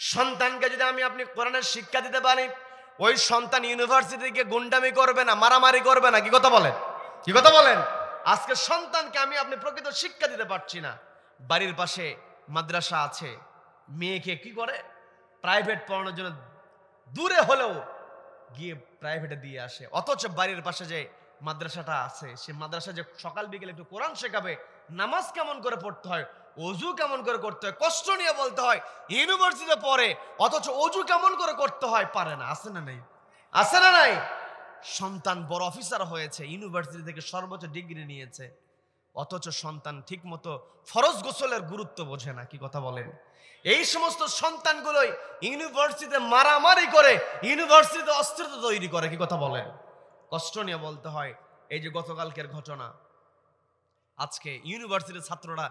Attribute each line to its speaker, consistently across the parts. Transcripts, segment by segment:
Speaker 1: সন্তানকে যদি আমি আপনি কোরআনের শিক্ষা দিতে পারি, ওই সন্তান ইউনিভার্সিটিকে গুন্ডামি করবে না, মারামারি করবে না, কি কথা বলেন? কি কথা বলেন? আজকে সন্তানকে আমি আপনি প্রকৃত শিক্ষা দিতে পারছি না। বাড়ির পাশে মাদ্রাসা আছে, মেয়েকে কি করে? প্রাইভেট পড়ানোর জন্য দূরে হলেও গিয়ে প্রাইভেটে দিয়ে আসে। অথচ বাড়ির পাশে যে মাদ্রাসাটা আছে, সে মাদ্রাসা যে সকাল বিকেলে একটু কোরআন শেখাবে, নামাজ কেমন করে পড়তে হয় অজু কেমন করে করতে হয়? কষ্ট নিয়ে বলতে হয় ইউনিভার্সিটিতে পড়ে, অথচ অজু কেমন করে করতে হয় পারে না, আছে না নাই? আছে না নাই? সন্তান বড় অফিসার হয়েছে ইউনিভার্সিটি থেকে সর্বোচ্চ ডিগ্রি নিয়েছে, অথচ সন্তান ঠিকমতো ফরজ গোসলের গুরুত্ব বোঝে না, কি কথা বলেন? এই সমস্ত সন্তানগুলোই ইউনিভার্সিটিতে মারামারি করে ইউনিভার্সিটিতে অস্ত্রতা তৈরি করে, কি কথা বলেন? কষ্ট নিয়ে বলতে হয়, এই যে গতকালকের ঘটনা আজকে ইউনিভার্সিটির ছাত্ররা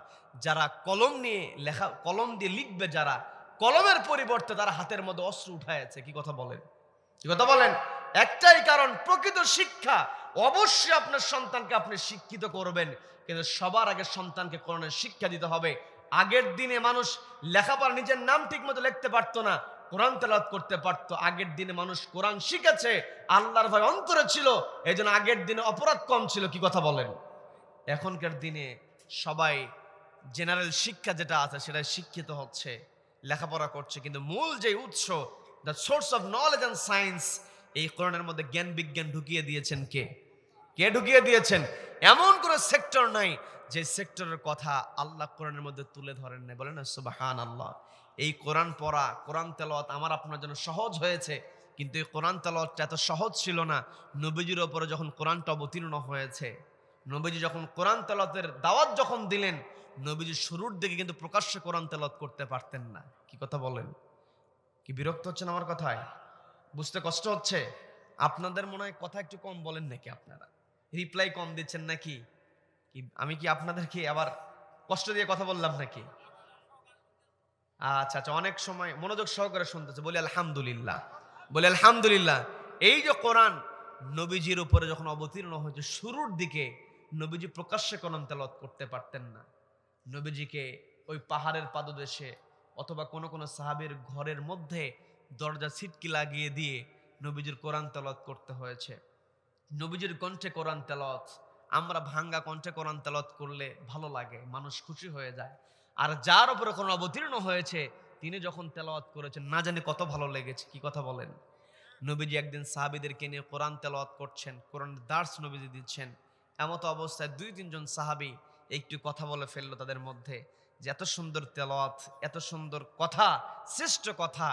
Speaker 1: যারা কলম নিয়ে লেখা, কলম দিয়ে লিখবে, যারা কলমের পরিবর্তে তারা হাতের মধ্যে অস্ত্র উঠাইছে কি কথা বলেন? কি কথা বলেন? একটাই কারণ, প্রকৃত শিক্ষা অবশ্যই আপনার সন্তানকে আপনি শিক্ষিত করবেন, কিন্তু সবার আগে সন্তানকে কোরআনের শিক্ষা দিতে হবে। আগের দিনে মানুষ লেখাপড়া নিজের নাম ঠিক মতো লিখতে পারতো না, কোরআন তেলাওয়াত করতে পারতো। আগের দিনে মানুষ কোরআন শিখেছে, আল্লাহর ভয় অন্তরে ছিল এই আগের দিনে অপরাধ কম ছিল, কি কথা বলেন? এখনকার দিনে সবাই জেনারেল শিক্ষা যেটা আছে সেটা শিক্ষিত হচ্ছে, লেখাপড়া করছে। কিন্তু মূল যে উৎস the source of knowledge and science এই কোরআনের মধ্যে জ্ঞান বিজ্ঞান ঢুকিয়ে দিয়েছেন কে? কে ঢুকিয়ে দিয়েছেন? এমন কোনো সেক্টর নাই যে সেক্টরের কথা আল্লাহ কোরআনের মধ্যে তুলে ধরেন নাই। বলেন সুবাহান আল্লাহ এই কোরআন পড়া, কোরআন তেলাওয়াত আমার আপনার জন্য সহজ হয়েছে, কিন্তু এই কোরআন তেলাওয়াতটা এত সহজ ছিল না। নবীজির ওপরে যখন কোরআনটা অবতীর্ণ হয়েছে নবীজি যখন কোরআন তেলাতের দাওয়াত যখন দিলেন, নবীজি শুরুর দিকে কিন্তু প্রকাশ্যে কোরআন তেলাত করতে পারতেন না। কি কথা বলেন? কি বিরক্ত হচ্ছেন আমার কথায়? বুঝতে কষ্ট হচ্ছে? আপনাদের মনে হয় কথা একটু কম বলেন নাকি আপনারা? রিপ্লাই কম দিচ্ছেন নাকি? কি, আমি কি আপনাদেরকে আবার কষ্ট দিয়ে কথা বললাম নাকি? আচ্ছা আচ্ছা অনেক সময় মনোযোগ সহকারে শুনতেছে, বলি আলহামদুলিল্লাহ বলি আলহামদুলিল্লাহ। এই যে কোরআন নবীজির উপরে যখন অবতীর্ণ হয়েছে, শুরুর দিকে নবীজি প্রকাশ্যে কোরআন তেলাওয়াত করতে পারতেন না। নবীজিকে ওই পাহাড়ের পাদদেশে অথবা কোনো কোনো সাহাবীর ঘরের মধ্যে দরজা ছিটকি লাগিয়ে দিয়ে নবীজির কোরআন তেলাওয়াত করতে হয়েছে। নবীজির কণ্ঠে কোরআন তেলাওয়াত, আমরা ভাঙ্গা কণ্ঠে কোরআন তেলাওয়াত করলে ভালো লাগে, মানুষ খুশি হয়ে যায়। আর যার উপরে কোনো অবতীর্ণ হয়েছে, তিনি যখন তেলাওয়াত করেছেন, না জানি কত ভালো লেগেছে, কি কথা বলেন? নবীজি একদিন সাহাবিদেরকে নিয়ে কোরআন তেলাওয়াত করছেন, কোরআনের দার্স নবীজি দিচ্ছেন। এমতো অবস্থায় দুই তিনজন সাহাবি একটু কথা বলে ফেলল তাদের মধ্যে যে এত সুন্দর তেলাওয়াত, এত সুন্দর কথা, শ্রেষ্ঠ কথা,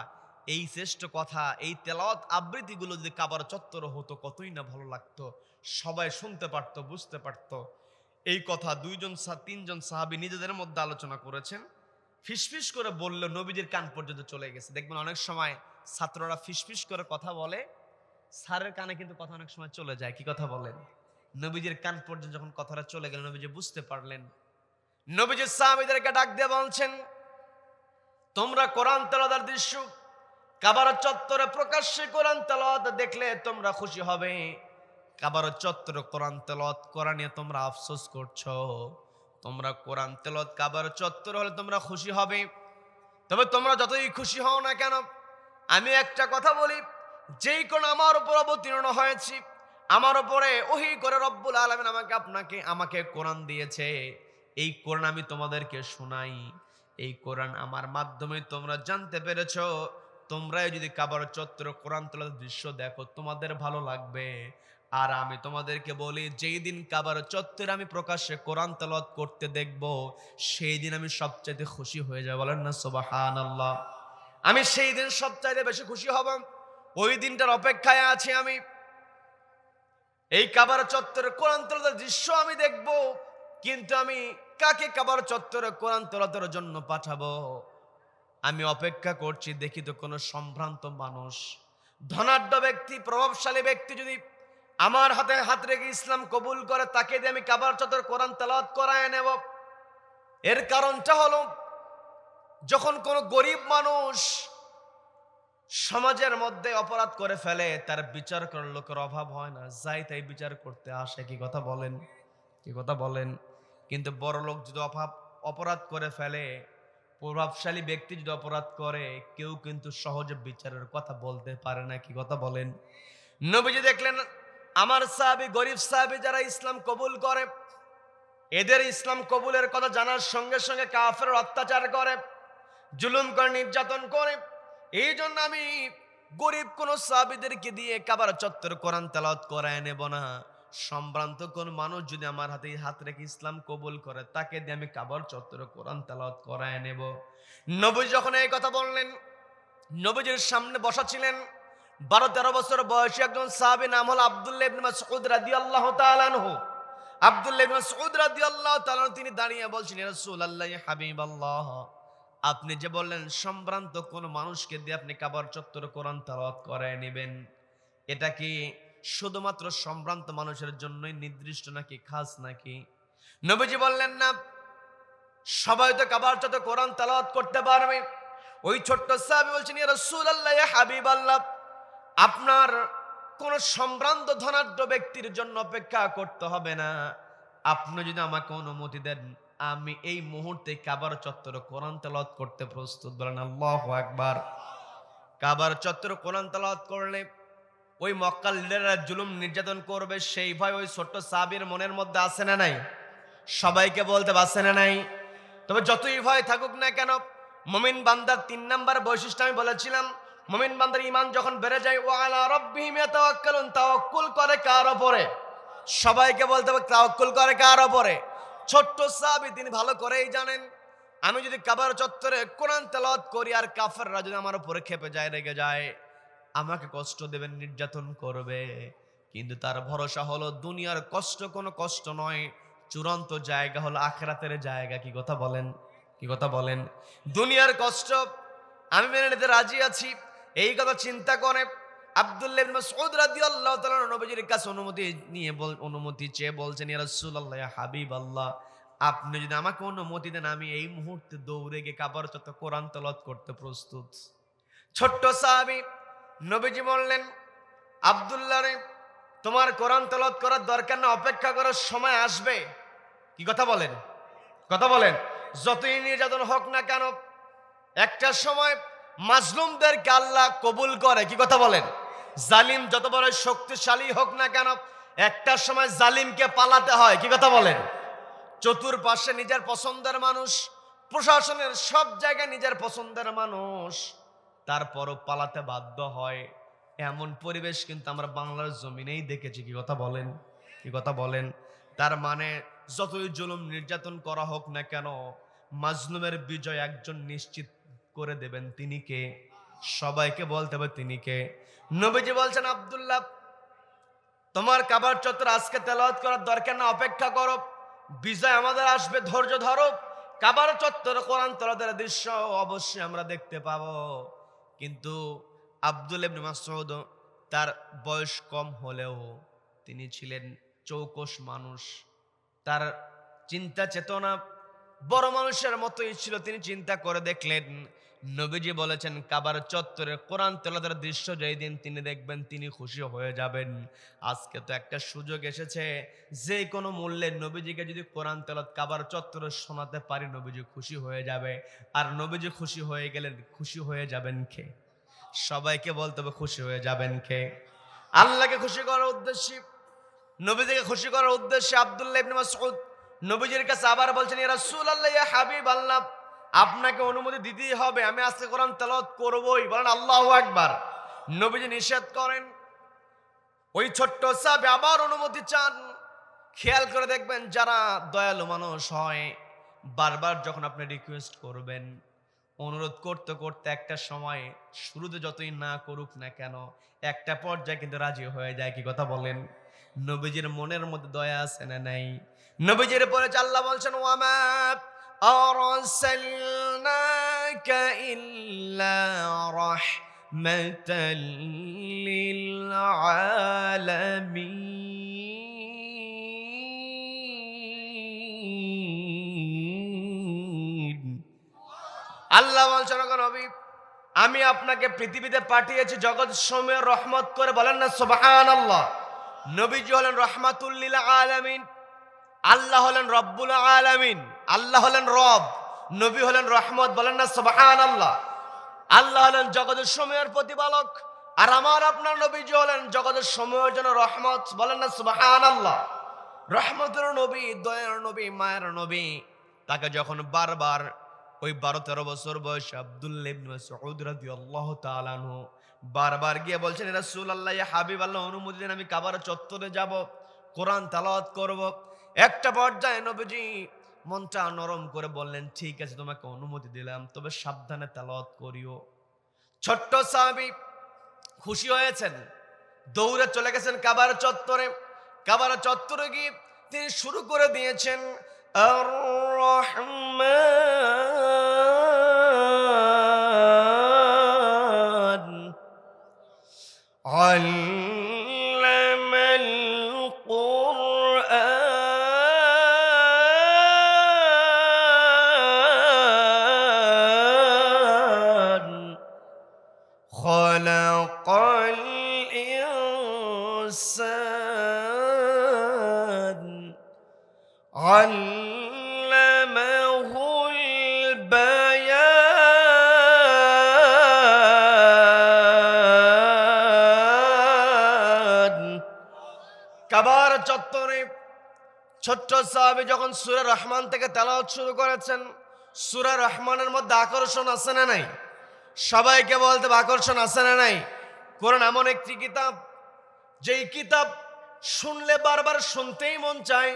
Speaker 1: এই শ্রেষ্ঠ কথা, এই তেলাওয়াত আবৃত্তিগুলো যদি কাবার চত্বর হতো কতই না ভালো লাগতো, সবাই শুনতে পারতো, বুঝতে পারতো। এই কথা দুইজন তিনজন সাহাবি নিজেদের মধ্যে আলোচনা করেছেন। ফিসফিস করে বলল, নবীজির কান পর্যন্ত চলে গেছে। দেখবেন অনেক সময় ছাত্ররা ফিসফিস করে কথা বলে, স্যারের কানে কিন্তু কথা অনেক সময় চলে যায়। কি কথা বলেন? নবীজির কান পর্যন্ত যখন কথাটা চলে গেল, নবীজি বুঝতে পারলেন। নবীজির সাহাবিদেরকে ডাক দিয়ে বলছেন, তোমরা কোরআন তেলাদার দৃশ্য কাবার চত্বরে প্রকাশ্যে কোরআন তেলাওয়াত দেখলে তোমরা খুশি হবে। কাবার চত্বরে কোরআন তেলাওয়াত করা নিয়ে তোমরা আফসোস করছ। তোমরা কোরআন তেলাওয়াত কাবার চত্বর হলে তোমরা খুশি হবে। তবে তোমরা যতই খুশি হও না কেন, আমি একটা কথা বলি, যেই কোন আমার উপর অবতীর্ণ হয়েছি আমার উপরে ওহি করে রব্বুল আলমিন আমাকে, আপনাকে, আমাকে কোরআন দিয়েছে। এই কোরআন আমি তোমাদেরকে শোনাই। এই কোরআন আমার মাধ্যমে তোমরা জানতে পেরেছ। তোমরাই যদি কাবার চত্বর কোরআন তোলার দৃশ্য দেখো, তোমাদের ভালো লাগবে। আর আমি তোমাদেরকে বলি, যেই দিন কাবার চত্বরে আমি প্রকাশ্যে কোরআন তেলাওয়াত করতে দেখব, সেই দিন আমি সবচাইতে খুশি হয়ে যাব। বলেন না সুবহান আল্লাহ আমি সেই দিন সবচাইতে বেশি খুশি হব। ওই দিনটার অপেক্ষায় আছি আমি। এই কাবার চত্বরে কোরআন তেলাওয়াতের দৃশ্য আমি দেখব, কিন্তু আমি কাকে কাবার চত্বরে কোরআন তেলাওয়াতের জন্য পাঠাবো? আমি অপেক্ষা করছি, দেখি তো কোনো সম্ভ্রান্ত মানুষ। ধনাঢ্য ব্যক্তি, প্রভাবশালী ব্যক্তি যদি আমার হাতে হাত রেখে ইসলাম কবুল করে, তাকে দিয়ে আমি কাবার চত্বর কোরআন তালাত করায় নেব। এর কারণটা হলো, যখন কোনো গরিব মানুষ সমাজের মধ্যে অপরাধ করে ফেলে, তার বিচার করার লোকের অভাব হয় না। যাই তাই বিচার করতে আসে, কি কথা বলেন? কি কথা বলেন? কিন্তু বড় লোক যদি অভাব, অপরাধ করে ফেলে, প্রভাবশালী ব্যক্তি যদি অপরাধ করে, কেউ কিন্তু সহজে বিচারের কথা বলতে পারে না, কি কথা বলেন? নবীজি দেখলেন, আমার সাহাবি, গরিব সাহাবি যারা ইসলাম কবুল করে, এদের ইসলাম কবুলের কথা জানার সঙ্গে সঙ্গে কাফের অত্যাচার করে, জুলুম করে, নির্যাতন করে এই জন্য আমি গরিব কোন সাহাবিদেরকে দিয়ে কাবার চত্বর কোরআন তেলাওয়াত করায় নেব না। সম্ভ্রান্ত কোন মানুষ যদি আমার হাতে হাত রেখে ইসলাম কবুল করে, তাকে দিয়ে আমি কাবার চত্বর কোরআন তেলাওয়াত করায় নেব। নবী যখন এই কথা বললেন, নবীজির সামনে বসা ছিলেন বারো তেরো বছর বয়সী একজন সাহাবী নাম হল আব্দুল্লাহ ইবনে মাসউদ রাদিয়াল্লাহু তাআলা আনহু। আব্দুল্লাহ ইবনে মাসউদ রাদিয়াল্লাহু তাআলা তিনি দাঁড়িয়ে বলছিলেন, রাসূলুল্লাহ হাবিবাল্লাহ। আপনি যে বললেন, সম্ভ্রান্ত কোন মানুষকে দিয়ে আপনি কাবার চত্বর কোরআন তালাওয়াত করায় নেবেন? এটা কি শুধুমাত্র সম্ভ্রান্ত মানুষের জন্যই নির্দিষ্ট নাকি খাস নাকি? নবীজি বললেন, না, সবাই তো কাবার চত্বর কোরআন তালাওয়াত করতে পারবে। ওই ছোট্ট সাহাবী বলছেন, ইয়া রাসূলুল্লাহ, ইয়া হাবিবাল্লাহ, আপনার কোন সম্ভ্রান্ত ধনাঢ্য ব্যক্তির জন্য অপেক্ষা করতে হবে না। আপনি যদি আমাকে অনুমতি দেন আমি এই মুহূর্তে কাবার চত্বরে কোরআন তেলাওয়াত করতে প্রস্তুত। বলেন আল্লাহ একবার কাবার চত্বরে কোরআন তেলাওয়াত করলে ওই মক্কাল লিডাররা জুলুম নির্যাতন করবে, সেই ভয় ওই ছোট্ট সাবির মনের মধ্যে আসে না নাই? সবাইকে বলতে পারছে না নাই? তবে যতই ভয় থাকুক না কেন, মমিন বান্দার তিন নাম্বার বৈশিষ্ট্য আমি বলেছিলাম, মমিন বান্দার ইমান যখন বেড়ে যায় ও আলা রব্বিহিম ইয়াতাওয়াক্কালুন, তাওয়াক্কুল করে কার উপরে সবাইকে বলতে হবে, তাওয়াক্কুল করে কার উপরে ছোট্ট সাহাবী তিনি ভালো করেই জানেন। আমি যদি কাবার চত্বরে কোরআন তেলাওয়াত করি আর কাফেররা যদি আমার উপরে খেপে যায়, রেগে যায়, আমাকে কষ্ট দেবেন, নির্যাতন করবে। কিন্তু তার ভরসা হলো, দুনিয়ার কষ্ট কোনো কষ্ট নয়, চূড়ান্ত জায়গা হলো আখরাতের জায়গা। কি কথা বলেন? কি কথা বলেন? দুনিয়ার কষ্ট, আমি মেনে নিতে রাজি আছি। এই কথা চিন্তা করে আব্দুল্লাহ মাসউদ রাদিয়াল্লাহু তাআলা নবীজির কাছে অনুমতি নিয়ে বল, অনুমতি চেয়ে বলছেন, ইয়া রাসূলুল্লাহ, ইয়া হাবিবাল্লাহ, আপনি যদি আমাকে অনুমতি দেন, আমি এই মুহূর্তে দৌড়ে গিয়ে কাবার চত্বর কোরআন তেলাওয়াত করতে প্রস্তুত। ছোট্ট সাহাবী নবীজি বললেন, আব্দুল্লাহ রে, তোমার কোরআন তেলাওয়াত করার দরকার না, অপেক্ষা করার সময় আসবে। কি কথা বলেন? কথা বলেন। যতই নির্যাতন হোক না কেন, একটা সময় মাজলুমদেরকে আল্লাহ কবুল করে, কি কথা বলেন? জালিম যত বড় শক্তিশালী হোক না কেন, একটা সময় জালিমকে পালাতে হয়। কি কথা বলেন? চতুর্পাশে নিজের পছন্দের মানুষ, প্রশাসনের সব জায়গায় নিজের পছন্দের মানুষ, তারপরও পালাতে বাধ্য হয়। এমন পরিবেশ কিন্তু আমরা বাংলার জমিনেই দেখেছি। কি কথা বলেন? কি কথা বলেন? তার মানে যতই জুলুম নির্যাতন করা হোক না কেন, মাজলুমের বিজয় একজন নিশ্চিত করে দেবেন। তিনি কে? সবাইকে বলতে হবে তিনি কে? নবীজি বলছেন, আব্দুল্লাহ, তোমার কাবার চত্বর আজকে তেলাওয়াত করার দরকার না, অপেক্ষা করো। বিজয় আমাদের আসবে, ধৈর্য ধরো। কাবার চত্বর কোরআন তলাদের দৃশ্য অবশ্যই আমরা দেখতে পাবো। কিন্তু আব্দুল ইবনে মাসউদ তার বয়স কম হলেও তিনি ছিলেন চৌকস মানুষ। তার চিন্তা চেতনা বড় মানুষের মতোই ছিল, তিনি চিন্তা করে দেখলেন নবীজি বলেছেন, কাবার চত্বরে কোরআন তেলাদের দৃশ্য যেই দিন তিনি দেখবেন, তিনি খুশি হয়ে যাবেন। আজকে তো একটা সুযোগ এসেছে, যে কোনো মূল্যে নবীজিকে যদি কোরআন তেলাত কাবার চত্বরে শোনাতে পারি, নবীজি খুশি হয়ে যাবে। আর নবীজি খুশি হয়ে গেলে খুশি হয়ে যাবেন খে সবাইকে বলতে হবে, খুশি হয়ে যাবেন খে আল্লাহকে খুশি করার উদ্দেশ্যে, নবীজিকে খুশি করার উদ্দেশ্যে আব্দুল্লাহ ইবনে মাসউদ নবীজির কাছে আবার বলছেন, ইয়া রাসূলুল্লাহ, ইয়া হাবিব আল্লাহ আপনাকে অনুমতি দিতেই হবে, আমি আজকে কোরআন তেলাওয়াত করবই। বলেন আল্লাহ একবার নবীজি নিষেধ করেন। ওই ছোট্ট সাহাবী আবার অনুমতি চান। খেয়াল করে দেখবেন যারা দয়ালু মানুষ হয়, বারবার যখন আপনি রিকোয়েস্ট করবেন, অনুরোধ করতে করতে একটা সময় শুরুতে যতই না করুক না কেন, একটা পর্যায়ে কিন্তু রাজি হয়ে যায়, কি কথা বলেন? নবীজির মনের মধ্যে দয়া আছে না নাই? নবীজির পরে আল্লাহ বলছেন ওয়ামা أرسلناك إلا رحمة للعالمين আল্লাহ বলছেন ওগো নবী আমি আপনাকে পৃথিবীতে পাঠিয়েছি জগৎ সময়ের রহমত করে বলেন না সুবহান আল্লাহ নবীজি হলেন রহমাতুল্লিল আলামিন আল্লাহ হলেন রব্বুল আলামিন আল্লাহ হলেন রব, নবী হলেন রহমত, বলেন না সুবহান আল্লাহ আল্লাহ হলেন জগতের সময়ের প্রতিপালক, আর আমার আপনার নবীজি হলেন জগতের সময়ের জন্য রহমত, বলেন না সুবহান আল্লাহ রহমতের নবী, দয়ার নবী, মায়ের নবী, তাকে যখন বারবার ওই বারো তেরো বছর বয়সে আব্দুল্লাহ বারবার গিয়ে বলছেন রাসূল আল্লাহ হাবিব আল্লাহ অনুমতি দিন, আমি কাবার চত্বরে যাব, কোরআন তালাওয়াত করব। একটা পর্যায়ে নবীজি মনটা নরম করে বললেন, ঠিক আছে, তোমাকে অনুমতি দিলাম, তবে সাবধানে তালাওয়াত করিও। ছোট্ট সাহাবী খুশি হয়েছেন। দৌড়ে চলে গেছেন কাবার চত্বরে। কাবার চত্বরে গিয়ে তিনি শুরু করে দিয়েছেন, আর الإنسان علمه البيان কাবার চত্বরে ছোট্ট সাহাবি যখন সুরা রহমান থেকে তেলাওয়াত শুরু করেছেন সুরা রহমানের মধ্যে আকর্ষণ আছে না নাই সবাইকে বলতে হবে আকর্ষণ আছে না নাই কোরআন এমন একটি কিতাব যেই কিতাব শুনলে বারবার শুনতেই মন চায়,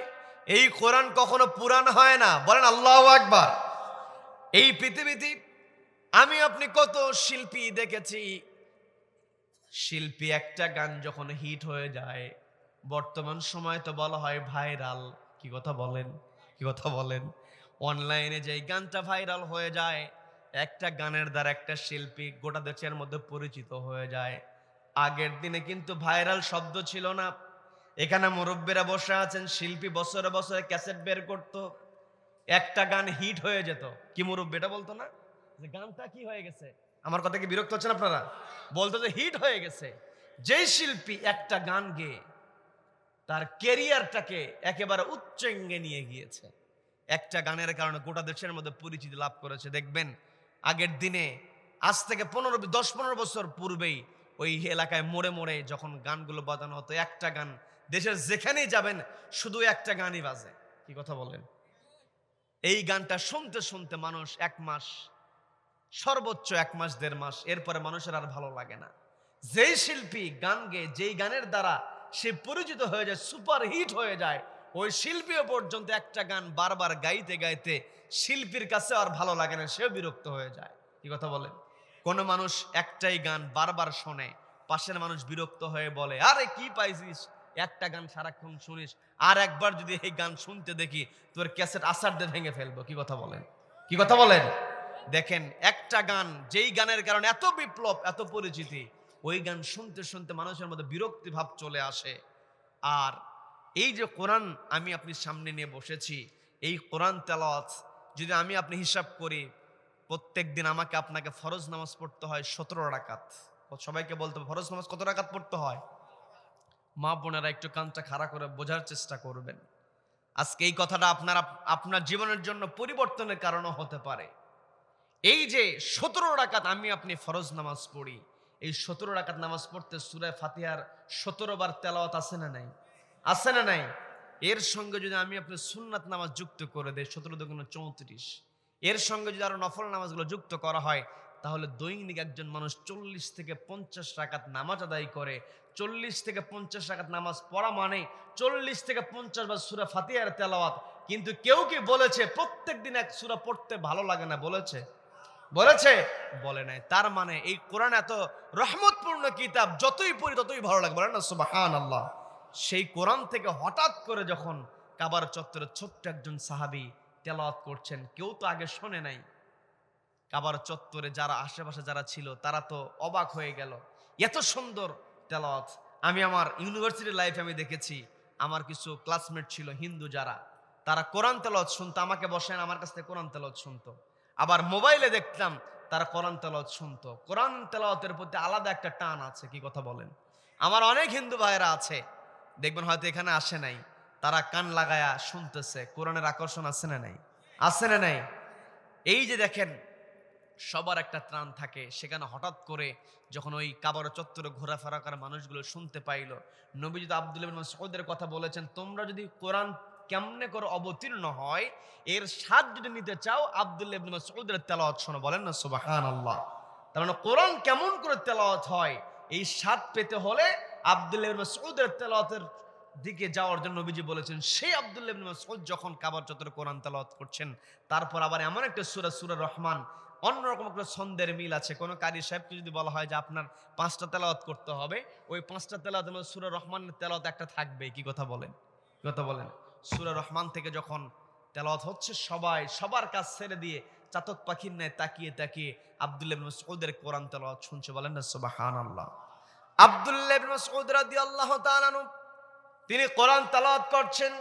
Speaker 1: এই কোরআন কখনো পুরাণ হয় না। বলেন আল্লাহ আকবার। এই পৃথিবীতে আমি আপনি কত শিল্পী দেখেছি। শিল্পী একটা গান যখন হিট হয়ে যায়, বর্তমান সময় তো বলা হয় ভাইরাল। কি কথা বলেন? কি কথা বলেন? অনলাইনে যে গানটা ভাইরাল হয়ে যায়, একটা গানের দ্বারা একটা শিল্পী গোটা দেশের মধ্যে পরিচিত হয়ে যায়। আগের দিনে কিন্তু ভাইরাল শব্দ ছিল না। এখানে মুরব্বীরা বসে আছেন, শিল্পী বছরে বছরে ক্যাসেট বের করত, একটা গান হিট হয়ে যেত। কি মুরব্বীটা বলতো না? যে গানটা কি হয়ে গেছে? আমার কথা কি বিরক্ত হচ্ছেন আপনারা? বলতো যে হিট হয়ে গেছে। যেই শিল্পী একটা গান গেয়ে তার কেরিয়ারটাকে একেবারে উচ্চাঙ্গে নিয়ে গিয়েছে। একটা গানের কারণে গোটা দেশের মধ্যে পরিচিতি লাভ করেছে। দেখবেন, আগের দিনে, আজ থেকে পনেরো, দশ, পনেরো বছর পূর্বেই ওই এলাকায় মোড়ে মোড়ে যখন গানগুলো বাজানো হতো, একটা গান, দেশের যেখানেই যাবেন, শুধু একটা গানই বাজে। কি কথা বলেন? এই গানটা শুনতে শুনতে মানুষ এক মাস, সর্বোচ্চ এক মাস, দেড় মাস, এরপরে মানুষের আর ভালো লাগে না। যেই শিল্পী গান গেয়ে, যেই গানের দ্বারা সে পরিচিত হয়ে যায়, সুপার হিট হয়ে যায়, ওই শিল্পীও পর্যন্ত একটা গান বারবার গাইতে গাইতে শিল্পীর কাছে আর ভালো লাগে না, সেও বিরক্ত হয়ে যায়। কি কথা বলেন? কোনো মানুষ একটাই গান বারবার শোনে, পাশের মানুষ বিরক্ত হয়ে বলে, আরে, কি পাইছিস? একটা গান সারাক্ষণ শুনিস। আর একবার যদি এই গান শুনতে দেখি, তোর ক্যাসেট আসার দিয়ে ভেঙে ফেলব। কি কথা বলেন? কি কথা বলেন? দেখেন, একটা গান যেই গানের কারণে এত বিপ্লব, এত পরিচিতি, ওই গান শুনতে শুনতে মানুষের মধ্যে বিরক্তি ভাব চলে আসে। আর এই যে কোরআন আমি আপনি সামনে নিয়ে বসেছি, এই কোরআন তেলাওয়াত যদি আমি আপনি হিসাব করি প্রত্যেক দিন আমাকে আপনাকে ফরজ নামাজ পড়তে হয় সতেরো রাকাত। সবাইকে বলতে ফরজ নামাজ কত রাকাত পড়তে হয়? মা বোনেরা একটু কানটা খাড়া করে বোঝার চেষ্টা করবেন। আজকে এই কথাটা আপনার আপনার জীবনের জন্য পরিবর্তনের কারণও হতে পারে। এই যে সতেরো রাকাত আমি আপনি ফরজ নামাজ পড়ি, এই সতেরো রাকাত নামাজ পড়তে সুরায় ফাতিহার সতেরো বার তেলাওয়াত আছে না নাই? আছে না নাই? এর সঙ্গে যদি আমি আপনি সুন্নাত নামাজ যুক্ত করে দেই, সতেরো দুগুণ চৌত্রিশ। এর সঙ্গে যদি আরও নফল নামাজগুলো যুক্ত করা হয়, তাহলে দৈনিক একজন মানুষ চল্লিশ থেকে পঞ্চাশ রাকাত নামাজ আদায় করে। চল্লিশ থেকে পঞ্চাশ রাকাত নামাজ পড়া মানে চল্লিশ থেকে পঞ্চাশ বার সুরা ফাতিহার তেলাওয়াত। কিন্তু কেউ কি বলেছে, প্রত্যেক দিন এক সুরা পড়তে ভালো লাগে না? বলেছে। বলেছে? বলে নাই। তার মানে এই কোরআন এত রহমতপূর্ণ কিতাব, যতই পড়ি ততই ভালো লাগে। বলেন না সুবাহান আল্লাহ সেই কোরআন থেকে হঠাৎ করে যখন কাবার চত্বরে ছোট্ট একজন সাহাবি তেলাওয়াত করছেন, কেউ তো আগে শোনে নাই। কাবার চত্বরে যারা, আশেপাশে যারা ছিল, তারা তো অবাক হয়ে গেল। এত সুন্দর তেলাওয়াত। আমি আমার ইউনিভার্সিটি লাইফে আমি দেখেছি, আমার কিছু ক্লাসমেট ছিল, হিন্দু যারা, তারা কোরআন তেলাওয়াত শুনতো, আমাকে বসেন আমার কাছ থেকে কোরআন তেলাওয়াত শুনতো। আবার মোবাইলে দেখতাম, তারা কোরআন তেলাওয়াত শুনতো। কোরআন তেলাওয়াতের প্রতি আলাদা একটা টান আছে, কি কথা বলেন? আমার অনেক হিন্দু ভাইয়েরা আছে, দেখবেন হয়তো এখানে আসে নাই। তারা কান লাগায়া শুনতেছে। কোরআনের আকর্ষণ আছে না নাই? আছে না নাই? এই যে দেখেন, সবার একটা ত্রাণ থাকে। সেখানে হঠাৎ করে যখন ওই কাবার চত্বরে ঘোরাফেরা করা মানুষগুলো শুনতে পাইলো, নবী যদি আব্দুল মাসউদের কথা বলেছেন, তোমরা যদি কোরআন কেমনে করে অবতীর্ণ হয়, এর স্বাদ যদি নিতে চাও, আব্দুল ইবনে মাসউদের তেলাওয়াত শোনো। বলেন না, সুবহানাল্লাহ। তার মানে কোরআন কেমন করে তেলাওয়াত হয়, এই স্বাদ পেতে হলে আব্দুল ইবনে মাসউদের তেলাওয়াতের দিকে যাওয়ার জন্য নবীজি বলেছেন, সেই আব্দুল্লাহ মাসউদ যখন কাবার চত্বরে কোরআন তেলাওয়াত করছেন, তারপর আবার এমন একটা সূরা সূরা রহমান অন্যরকম একটা ছন্দের মিল আছে। কোনো কারি সাহেবকে যদি বলা হয় যে আপনার পাঁচটা তেলাওয়াত করতে হবে, ওই পাঁচটা তেলাওয়াতের মধ্যে সূরা রহমানের তেলাওয়াত একটা থাকবে, কি কথা বলেন? কথা বলেন? সূরা রহমান থেকে যখন তেলাওয়াত হচ্ছে, সবাই, সবার কাজ ছেড়ে দিয়ে চাতক পাখির ন্যায় তাকিয়ে তাকিয়ে আব্দুল্লাহ মাসউদের কোরআন তেলাওয়াত শুনছে, বলেন না সুবহানাল্লাহ। আব্দুল্লাহ ইবনে মাসউদ রাদিয়াল্লাহু তাআলা তিনি কোরআন তেলাওয়াত করছেন।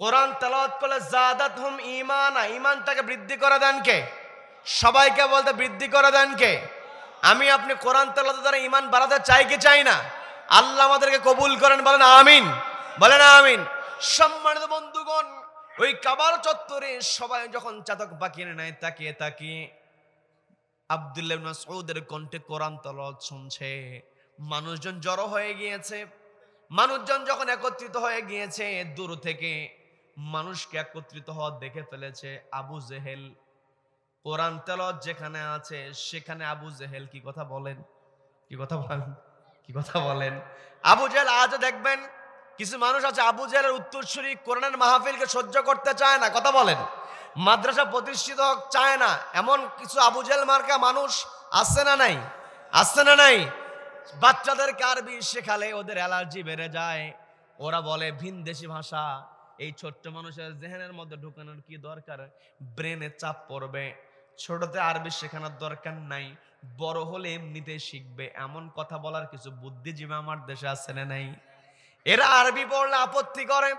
Speaker 1: কোরআন তেলাওয়াত করলে জাদাত হুম ইমানা ইমানটাকে বৃদ্ধি করে দেন কে? সবাইকে বলতে বৃদ্ধি করে দেন কে? আমি আপনি কোরআন তেলাওয়াতের দ্বারা ইমান বাড়াতে চাই কি চাই না? আল্লাহ আমাদেরকে কবুল করেন, বলেন আমিন। বলেন আমিন। সম্মানিত বন্ধুগণ, ওই কাবার চত্বরে সবাই যখন চাতক বাকিয়ে নেয়, তাকিয়ে তাকিয়ে আব্দুল্লাহ সৌদের কণ্ঠে কোরআন তেলাওয়াত শুনছে। মানুষজন জড়ো হয়ে গিয়েছে। মানুষজন যখন একত্রিত হয়ে গিয়েছে, দূর থেকে মানুষকে একত্রিত হওয়া দেখে ফেলেছে আবু জেহেল। কোরআন তেলত যেখানে আছে, সেখানে আবু জেহেল কি কথা বলেন? কি কথা বলেন? কি কথা বলেন? আবু জেহেল আজও দেখবেন, কিছু মানুষ আছে আবু জেহেলের উত্তরসূরি কোরআনের মাহফিলকে সহ্য করতে চায় না, কথা বলেন। মাদ্রাসা প্রতিষ্ঠিত চায় না, এমন কিছু আবু জেহেল মার্কা মানুষ আসছে না নাই? আসছে না নাই? বাচ্চাদেরকে আরবি শেখালে ওদের অ্যালার্জি বেড়ে যায়। ওরা বলে, ভিন দেশি ভাষা। এই ছোট্ট মানুষের জেহেনের মধ্যে ঢুকানোর কি দরকার? ব্রেনে চাপ পড়বে। ছোটতে আরবি শেখানোর দরকার নাই। বড় হলে এমনিতে শিখবে। এমন কথা বলার কিছু বুদ্ধিজীবী আমার দেশে আছে না নাই? এরা আরবি পড়লে আপত্তি করে।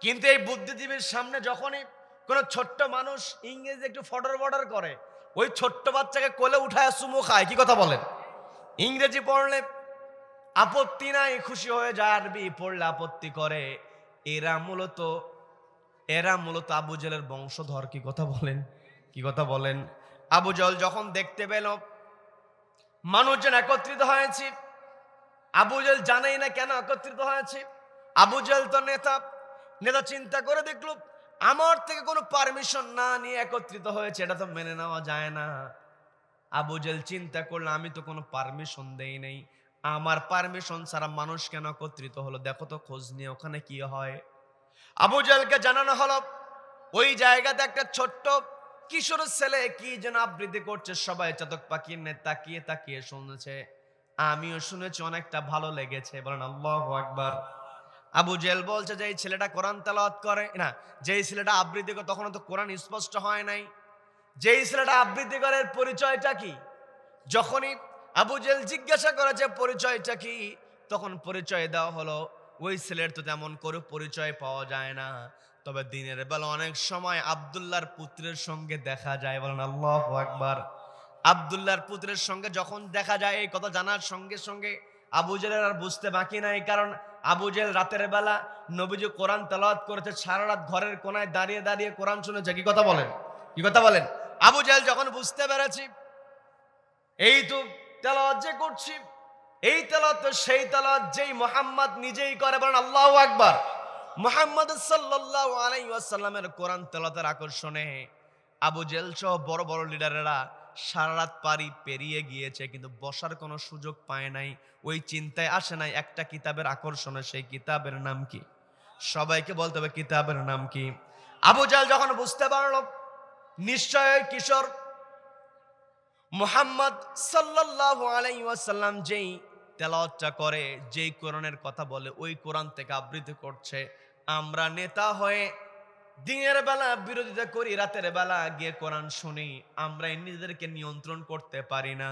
Speaker 1: কিন্তু এই বুদ্ধিজীবীর সামনে যখনই কোনো ছোট্ট মানুষ ইংরেজি একটু ফটর বর্ডার করে, ওই ছোট্ট বাচ্চাকে কোলে উঠায় সুমো খায়, কি কথা বলেন? ইংরেজি পড়লে আপত্তি নাই, খুশি হয়ে যায়, আরবি পড়লে আপত্তি করে। এরা মূলত এরা মূলত আবু জেলের বংশধর, কি কথা বলেন? কি কথা বলেন? আবু জল যখন দেখতে পেল, মানুষজন একত্রিত হয়েছে। আবু জেল জানেই না কেন একত্রিত হয়েছে। আবু জেল তো নেতা নেতা চিন্তা করে দেখল, আমার থেকে কোনো পারমিশন না নিয়ে একত্রিত হয়েছে, এটা তো মেনে নেওয়া যায় না। আবু জেল চিন্তা করল, আমি তো কোনো পারমিশন দেই নাই। আমার পারমিশন ছাড়া মানুষ কেন একত্রিত হলো? দেখো তো খোঁজ নিয়ে, ওখানে কি হয়? আবু জেলকে জানানো হলো, ওই জায়গাতে একটা ছোট্ট কিশোর ছেলে কি যেন আবৃত্তি করছে, সবাই চাতক নে তাকিয়ে তাকিয়ে শুনেছে। আমিও শুনেছি, অনেকটা ভালো লেগেছে। বলেন, আল্লাহ একবার আবু জেল বলছে যে, এই ছেলেটা কোরআন তেলাওয়াত করে। না, যেই ছেলেটা আবৃত্তি করে তখন তো কোরআন স্পষ্ট হয় নাই। যেই ছেলেটা আবৃত্তি করে এর পরিচয়টা কি? যখনই আবু জেল জিজ্ঞাসা করেছে পরিচয়টা কি, তখন পরিচয় দেওয়া হলো, ওই ছেলের তো তেমন করে পরিচয় পাওয়া যায় না। তবে দিনের বেলা অনেক সময় আবদুল্লাহর পুত্রের সঙ্গে দেখা যায়। বলেন আল্লাহ একবার আবদুল্লাহর পুত্রের সঙ্গে যখন দেখা যায়, এই কথা জানার সঙ্গে সঙ্গে আবু জেলের আর বুঝতে বাকি নাই। কারণ আবু জেল রাতের বেলা নবীজি কোরআন তেলাওয়াত করেছে, সারা রাত ঘরের কোনায় দাঁড়িয়ে দাঁড়িয়ে কোরআন শুনেছে। কি কথা বলেন? কি কথা বলেন? আবু জেল যখন বুঝতে পেরেছি, এই তো তেলাওয়াত যে করছি, এই তেলাওয়াত তো সেই তেলাওয়াত যেই মোহাম্মদ নিজেই করে বলেন আল্লাহু আকবার। মোহাম্মদ সাল্লাল্লাহু আলাইহি ওয়াসাল্লামের কোরআন তেলাওয়াতের আকর্ষণে আবু জেল সহ বড় বড় লিডারেরা সারা রাত পারি পেরিয়ে গিয়েছে, কিন্তু বসার কোনো সুযোগ পায় নাই, ওই চিন্তায় আসে নাই, একটা কিতাবের আকর্ষণে, সেই কিতাবের নাম কি? সবাইকে বলতে হবে কিতাবের নাম কি? আবু জাল যখন বুঝতে পারল নিশ্চয় কিশোর। মুহাম্মদ সাল্লাল্লাহু আলাইহি ওয়াসাল্লাম যেই তেলাওয়াতটা করে, যেই কোরআনের কথা বলে, ওই কোরআন থেকে আবৃত্তি করছে। আমরা নেতা হয়ে দিনের বেলা বিরোধিতা করি, রাতের বেলা গিয়ে কোরআন শুনি। আমরা নিজেদেরকে নিয়ন্ত্রণ করতে পারি না।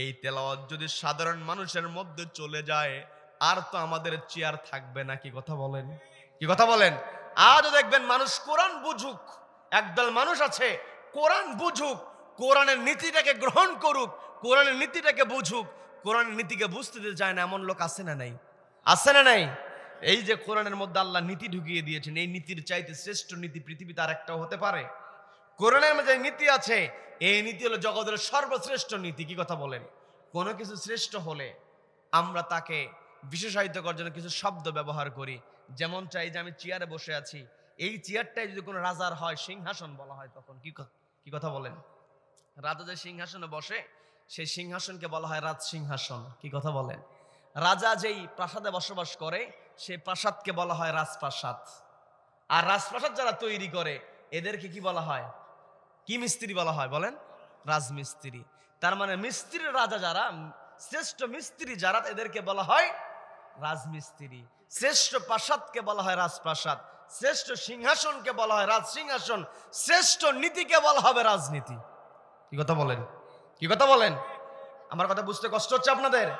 Speaker 1: এই তেলাওয়াত যদি সাধারণ মানুষের মধ্যে চলে যায়, আর তো আমাদের চেয়ার থাকবে না। কি কথা বলেন? কি কথা বলেন? আজও দেখবেন মানুষ কোরআন বুঝুক। একদল মানুষ আছে, কোরআন বুঝুক, কোরআনের নীতিটাকে গ্রহণ করুক, কোরআনের নীতিটাকে বুঝুক, কোরআনের নীতিকে বুঝতে দিতে চায় না, এমন লোক আছে না নাই? আছে না নাই? এই যে কোরআনের মধ্যে আল্লাহ নীতি ঢুকিয়ে দিয়েছেন, এই নীতির চাইতে শ্রেষ্ঠ নীতি পৃথিবীতে আর একটাও হতে পারে। কোরআনের মধ্যে নীতি আছে, এই নীতি হলো জগতের সর্বশ্রেষ্ঠ নীতি, কি কথা বলেন? কোনো কিছু শ্রেষ্ঠ হলে আমরা তাকে বিশেষায়িত করার জন্য কিছু শব্দ ব্যবহার করি। যেমন চাই যে আমি চেয়ারে বসে আছি এই চেয়ারটাই যদি কোনো রাজার হয়, সিংহাসন বলা হয় তখন কি ক- কথা বলেন? রাজা যে সিংহাসনে বসে, সেই সিংহাসনকে বলা হয় রাজ সিংহাসন। কি কথা বলেন? রাজা যেই প্রাসাদে বসবাস করে সেই প্রাসাদকে বলা হয় রাজপ্রাসাদ আর রাজপ্রাসাদ যারা তৈরি করে, এদেরকে কি বলা হয়? কি মিস্ত্রি বলা হয় বলেন? রাজমিস্ত্রি তার মানে মিস্ত্রির রাজা যারা, শ্রেষ্ঠ মিস্ত্রি যারা, এদেরকে বলা হয় রাজমিস্ত্রি শ্রেষ্ঠ প্রাসাদকে বলা হয় রাজপ্রাসাদ শ্রেষ্ঠ সিংহাসনকে বলা হয় রাজ সিংহাসন শ্রেষ্ঠ নীতিকে বলা হবে রাজনীতি। কি কথা বলেন? কি কথা বলেন? আমার কথা বুঝতে কষ্ট হচ্ছে আপনাদের?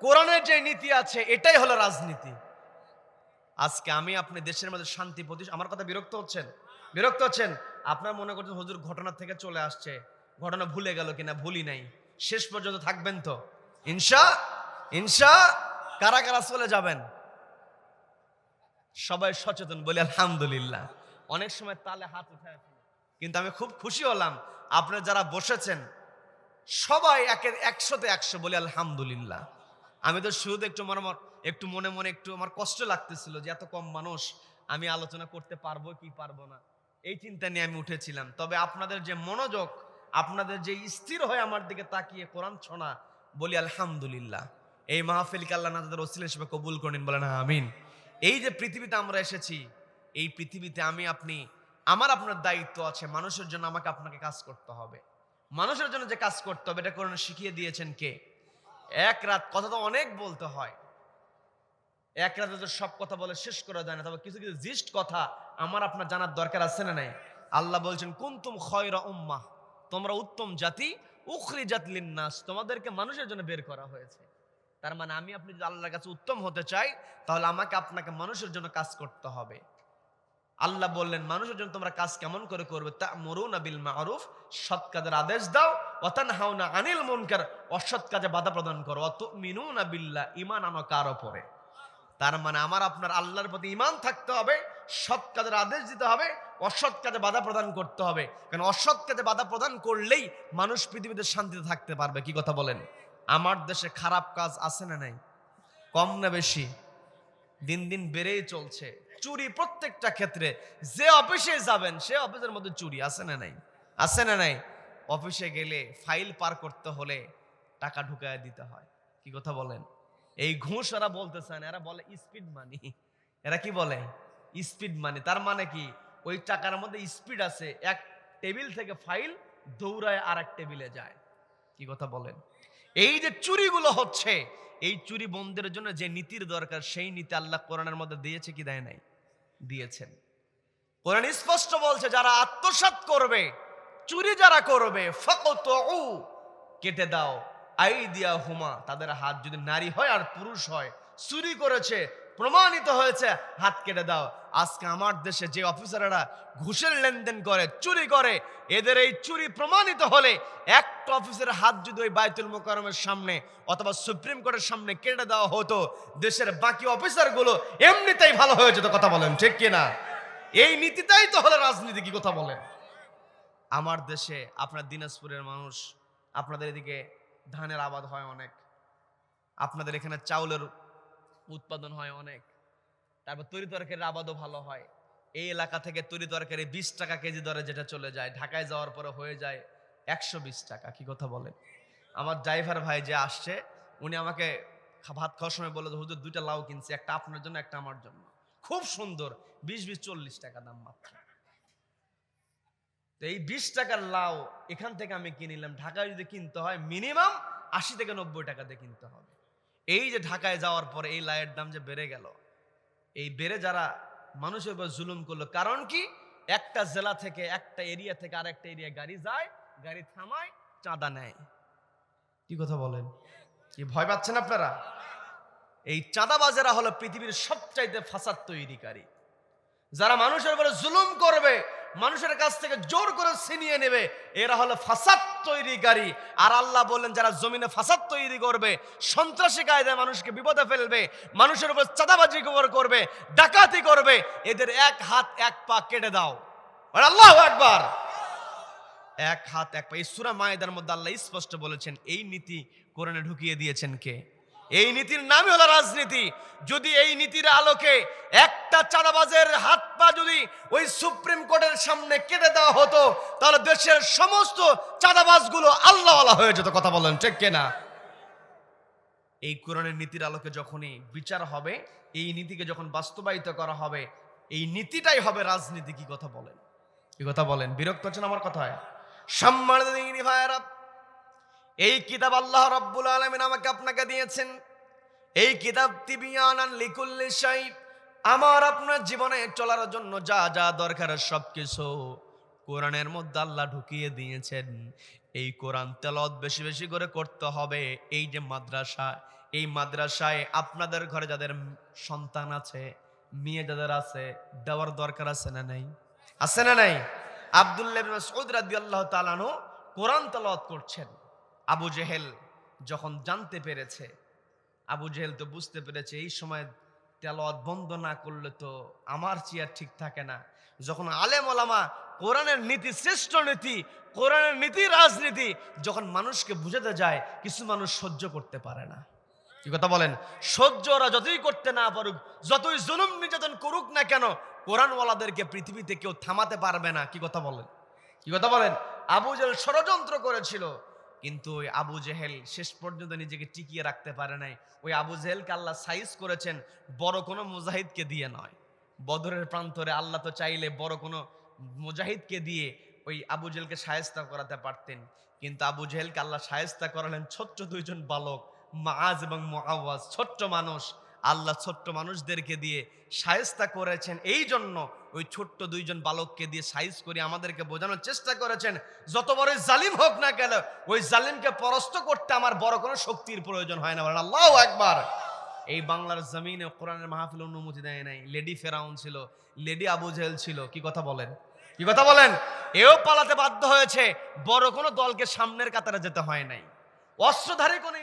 Speaker 1: কোরআনের যে নীতি আছে, এটাই হলো রাজনীতি। আজকে আমি আপনি দেশের মধ্যে শান্তি প্রতি আমার কথা বিরক্ত হচ্ছেন? বিরক্ত হচ্ছেন? আপনার মনে করছেন হুজুর ঘটনা থেকে চলে আসছে। ঘটনা ভুলে গেল কিনা ভুলি নাই। শেষ পর্যন্ত থাকবেন তো? ইনশা ইনশা কারা কারা চলে যাবেন? সবাই সচেতন, বলি আলহামদুলিল্লাহ। অনেক সময় তালে হাত উঠায় কিন্তু আমি খুব খুশি হলাম, আপনারা যারা বসেছেন, সবাই একের একশোতে একশো বলি আলহামদুলিল্লাহ। আমি তো শুরুতে একটু মনে একটু মনে মনে একটু আমার কষ্ট লাগতেছিল যে এত কম মানুষ, আমি আলোচনা করতে পারব কি পারব না, এই চিন্তা নিয়ে আমি উঠেছিলাম। তবে আপনাদের যে মনোযোগ, আপনাদের যে স্থির হয়ে আমার দিকে তাকিয়ে কোরআন শোনা, বলি আলহামদুলিল্লাহ। এই মাহফিলকে আল্লাহ নাজাদের ওসিল হিসেবে কবুল করেন বলেন আমিন। এই যে পৃথিবীতে আমরা এসেছি, এই পৃথিবীতে আমি, আপনি, আমার আপনার দায়িত্ব আছে, মানুষের জন্য আমাকে আপনাকে কাজ করতে হবে। মানুষের জন্য যে কাজ করতে হবে, এটা কোরআন শিখিয়ে দিয়েছেন কে? এক রাত কথা তো অনেক বলতে হয়। এক রাতে তো সব কথা বলে শেষ করা যায় না, তবে কিছু কিছু জিস্ট কথা আমার আপনার জানার দরকার আছে না নাই? আল্লাহ বলছেন, কুন্তুম খয়রা উম্মাহ তোমরা উত্তম জাতি উখরি জাতলিন নাস তোমাদেরকে মানুষের জন্য বের করা হয়েছে। তার মানে আমি আপনি যদি আল্লাহর কাছে উত্তম হতে চাই, তাহলে আমাকে আপনাকে মানুষের জন্য কাজ করতে হবে। আল্লাহ বললেন, মানুষের জন্য তোমরা কাজ কেমন করে করবে? তা মরুন বিল মারুফ, সৎ কাজের আদেশ দাও। অতান হাওনা আনিল মুনকার, অসৎ কাজে বাধা প্রদান করো। অত মিনুন বিল্লাহ ইমান আনো কার ওপরে? তার মানে আমার আপনার আল্লাহর প্রতি ইমান থাকতে হবে, সৎ কাজের আদেশ দিতে হবে, অসৎ কাজে বাধা প্রদান করতে হবে। কারণ অসৎ কাজে বাধা প্রদান করলেই মানুষ পৃথিবীতে শান্তিতে থাকতে পারবে। কি কথা বলেন? আমার দেশে খারাপ কাজ আছে না নাই? কম না বেশি? দিন দিন বেড়েই চলছে। চুরি প্রত্যেকটা ক্ষেত্রে যে অফিসে যাবেন, সে অফিসের মধ্যে চুরি আছে না নাই? আছে না নাই? অফিসে গেলে ফাইল পার করতে হলে টাকা ঢুকায় দিতে হয়। কি কথা বলেন? এই ঘুষ এরা বলতে চায় না, এরা বলে স্পিড মানি এরা কি বলে? স্পিড মানি তার মানে কি? ওই টাকার মধ্যে স্পিড আছে। এক টেবিল থেকে ফাইল দৌড়ায় আর এক টেবিলে যায়। কি কথা বলেন? এই যে চুরিগুলো হচ্ছে, এই চুরি বন্ধের জন্য যে নীতির দরকার, সেই নীতি আল্লাহ কোরআনের মধ্যে দিয়েছে কি দেয় নাই? দিয়েছেন। কোরআন স্পষ্ট বলছে, যারা আত্মসাত করবে, চুরি যারা করবে ফকত কেটে দাও। আই দিয়া হুমা তাদের হাত যদি নারী হয় আর পুরুষ হয়, চুরি করেছে প্রমাণিত হয়েছে, হাত কেটে দাও। আজকে আমার দেশে যে অফিসাররা ঘুষের লেনদেন করে, চুরি করে, এদের এই চুরি প্রমাণিত হলে একটা অফিসের হাত যদি ওই বায়তুল মোকারমের সামনে অথবা সুপ্রিম কোর্টের সামনে কেটে দেওয়া হতো, দেশের বাকি অফিসারগুলো এমনিতেই ভালো হয়ে যেত কথা বলেন, ঠিক কিনা এই নীতিটাই তো হলো রাজনীতি কি কথা বলেন। আমার দেশে আপনার দিনাজপুরের মানুষ, আপনাদের এদিকে ধানের আবাদ হয় অনেক। আপনাদের এখানে চাউলের উৎপাদন হয় অনেক। তারপর তরি তরকারির আবাদও ভালো হয়। এই এলাকা থেকে তরি তরকারি বিশ টাকা কেজি দরে যেটা চলে যায়, ঢাকায় যাওয়ার পরে হয়ে যায় একশো বিশ টাকা, কি কথা বলেন? আমার ড্রাইভার ভাই যে আসছে, উনি আমাকে ভাত খাওয়ার সময় বলে হুজুর, দুইটা লাউ কিনছি, একটা আপনার জন্য, একটা আমার জন্য। খুব সুন্দর, বিশ বিশ চল্লিশ টাকা দাম মাত্র। তো এই বিশ টাকার লাউ এখান থেকে আমি কিনিলাম ঢাকায় যদি কিনতে হয়, মিনিমাম আশি থেকে নব্বই টাকা দিয়ে কিনতে হবে। এই যে ঢাকায় যাওয়ার পরে এই লাউয়ের দাম যে বেড়ে গেল, এই বেড়ে যারা মানুষের উপর জুলুম করল, কারণ কি? একটা জেলা থেকে একটা এরিয়া থেকে আর একটা এরিয়া গাড়ি যায়, গাড়ি থামায়, চাঁদা নেয়। কি কথা বলেন? কি ভয় পাচ্ছেন আপনারা? এই চাঁদাবাজেরা হলো পৃথিবীর সবচাইতে ফাসাদ তৈরিকারী। যারা মানুষের উপরে জুলুম করবে মানুষের কাছ থেকে জোর করে ছিনিয়ে নেবে। এরা হলো ফাসাদ তৈরিকারী আর আল্লাহ বললেন, যারা জমিনে ফাসাদ তৈরি করবে, সন্ত্রাসী কায়দায় মানুষকে বিপদে ফেলবে, মানুষের উপর চাঁদাবাজি করবে, ডাকাতি করবে, এদের এক হাত এক পা কেটে দাও। আল্লাহ একবার এক হাত এক পা। এই সুরা মায়েদার মধ্যে আল্লাহ স্পষ্ট বলেছেন, এই নীতি কোরআনে ঢুকিয়ে দিয়েছেন কে? এই নীতির নামই হলো রাজনীতি। যদি এই নীতির আলোকে একটা চাঁদাবাজের হাত পা যদি ওই সুপ্রিম কোর্টের সামনে কেটে দেওয়া হতো, তাহলে দেশের সমস্ত চাঁদাবাজগুলো আল্লাহওয়ালা হয়ে যেত, কথা বলেন ঠিক কিনা? এই কোরআনের নীতির আলোকে যখনই বিচার হবে, এই নীতিকে যখন বাস্তবায়িত করা হবে, এই নীতিটাই হবে রাজনীতি, কি কথা বলেন? কি কথা বলেন? বিরক্ত হচ্ছেন আমার কথায়? সম্মানিত ভাইয়েরা এই কিতাব আল্লাহ রব্বুল আলমিন আমাকে আপনাকে দিয়েছেন। এই কিতাব তিবিয়ানান লিকুল্লি শাই, আমার আপনার জীবনে চলার জন্য যা যা দরকার সব কিছু কোরআনের মধ্যে আল্লাহ ঢুকিয়ে দিয়েছেন। এই কোরআন তেলত বেশি বেশি করে করতে হবে। এই যে মাদ্রাসা, এই মাদ্রাসায় আপনাদের ঘরে যাদের সন্তান আছে, মেয়ে যাদের আছে, দেওয়ার দরকার আছে না নাই? আছে না নাই? আব্দুল্লাহ মাসউদ রাদিয়াল্লাহু তাআলা কোরআন তেলাওয়াত করছেন। আবু জেহেল যখন জানতে পেরেছে, আবু জেহেল তো বুঝতে পেরেছে, এই সময় তেলাওয়াত বন্ধ না করলে তো আমার চেয়ার ঠিক থাকে না। যখন আলেম ওলামা কোরআনের নীতি, শ্রেষ্ঠ নীতি, কোরআনের নীতি, রাজনীতি, যখন মানুষকে বুঝাতে যায়, কিছু মানুষ সহ্য করতে পারে না। কি কথা বলেন? সহ্য ওরা যতই করতে না পারুক, যতই জুলুম নির্যাতন করুক না কেন, কোরআনওয়ালাদেরকে পৃথিবীতে কেউ থামাতে পারবে না। কি কথা বলেন? কি কথা বলেন? আবু জেহেল ষড়যন্ত্র করেছিল। কিন্তু ওই আবু জেহেল শেষ পর্যন্ত নিজেকে টিকিয়ে রাখতে পারে নাই। ওই আবু জেহেলকে আল্লাহ সাইজ করেছেন, বড় কোনো মুজাহিদকে দিয়ে নয়। বদরের প্রান্তরে আল্লাহ তো চাইলে বড় কোনো মুজাহিদকে দিয়ে ওই আবু জেহেলকে সায়স্তা করাতে পারতেন। কিন্তু আবু জেহেলকে আল্লাহ সায়স্তা করালেন ছোট্ট দুইজন বালক মাজ এবং মহাওয়াজ ছোট্ট মানুষ। আল্লাহ ছোট্ট মানুষদেরকে দিয়ে সায়স্তা করেছেন। এই জন্য ওই ছোট্ট দুইজন বালককে দিয়ে সাইজ করে আমাদেরকে বোঝানোর চেষ্টা করেছেন। যত বড় জালিম হোক না কেন, ওই জালিমকে পরাস্ত করতে আমার বড় কোনো শক্তির প্রয়োজন হয় না আল্লাহ একবার এই বাংলার জমিনে কোরআনের মাহফিল অনুমতি দেয় নাই। লেডি ফেরাউন ছিল, লেডি আবু জেহেল ছিল। কি কথা বলেন? কি কথা বলেন? এও পালাতে বাধ্য হয়েছে। বড় কোনো দলকে সামনের কাতারে যেতে হয় নাই। অস্ত্রধারী কোনো